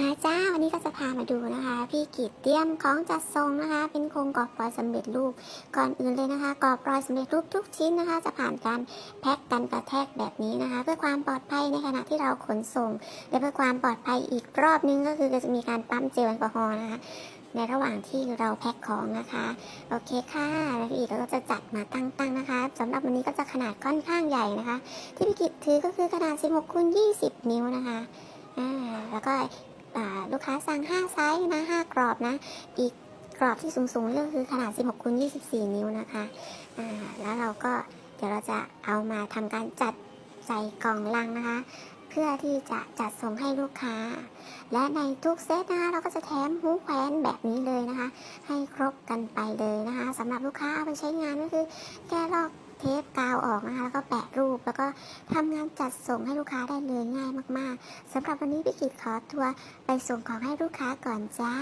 มาจ้าวันนี้ก็จะพามาดูนะคะ พี่กิจเตรียมของจัดส่งนะคะ เป็นโครงกรอบรอยสำเร็จรูป ก่อนอื่นเลยนะคะกรอบรอยสำเร็จรูปทุกชิ้นนะคะ จะผ่านการแพ็กกันกระแทกแบบนี้นะคะ เพื่อความปลอดภัยในขณะที่เราขนส่ง และเพื่อความปลอดภัยอีกรอบนึงก็คือจะมีการปั๊มเจลแอลกอฮอล์นะคะในระหว่างที่เราแพ็คของนะคะ โอเคค่ะ แล้วพี่อีกก็จะจัดมาตั้งๆนะคะสำหรับวันนี้ก็จะขนาดค่อนข้างใหญ่นะคะ ที่พี่กิจถือก็คือขนาด 16คูณ20 นิ้วนะคะ อ่า แล้วก็ ลูกค้าสั่ง 5 ไซส์นะ 5 กรอบนะ อีกกรอบที่สูงๆก็คือขนาด 16คูณ24 นิ้วนะคะอ่าแล้วเราก็เดี๋ยวเราจะเอามาทำการจัดใส่กล่องลังนะคะ เพื่อที่จะจัดส่งให้ลูกค้า และในทุกเซตนะคะเราก็จะแถมหูแขวนแบบนี้เลยนะคะ ให้ครบกันไปเลยนะคะสำหรับลูกค้าเอาไปใช้งานก็คือแก้ลอก เทปกาวออกนะคะแล้วก็แปะรูป แล้วก็ทำงานจัดส่งให้ลูกค้าได้เลยง่ายมาก ๆสำหรับวันนี้พี่กิจขอทัวร์ไปส่งของให้ลูกค้าก่อนจ้า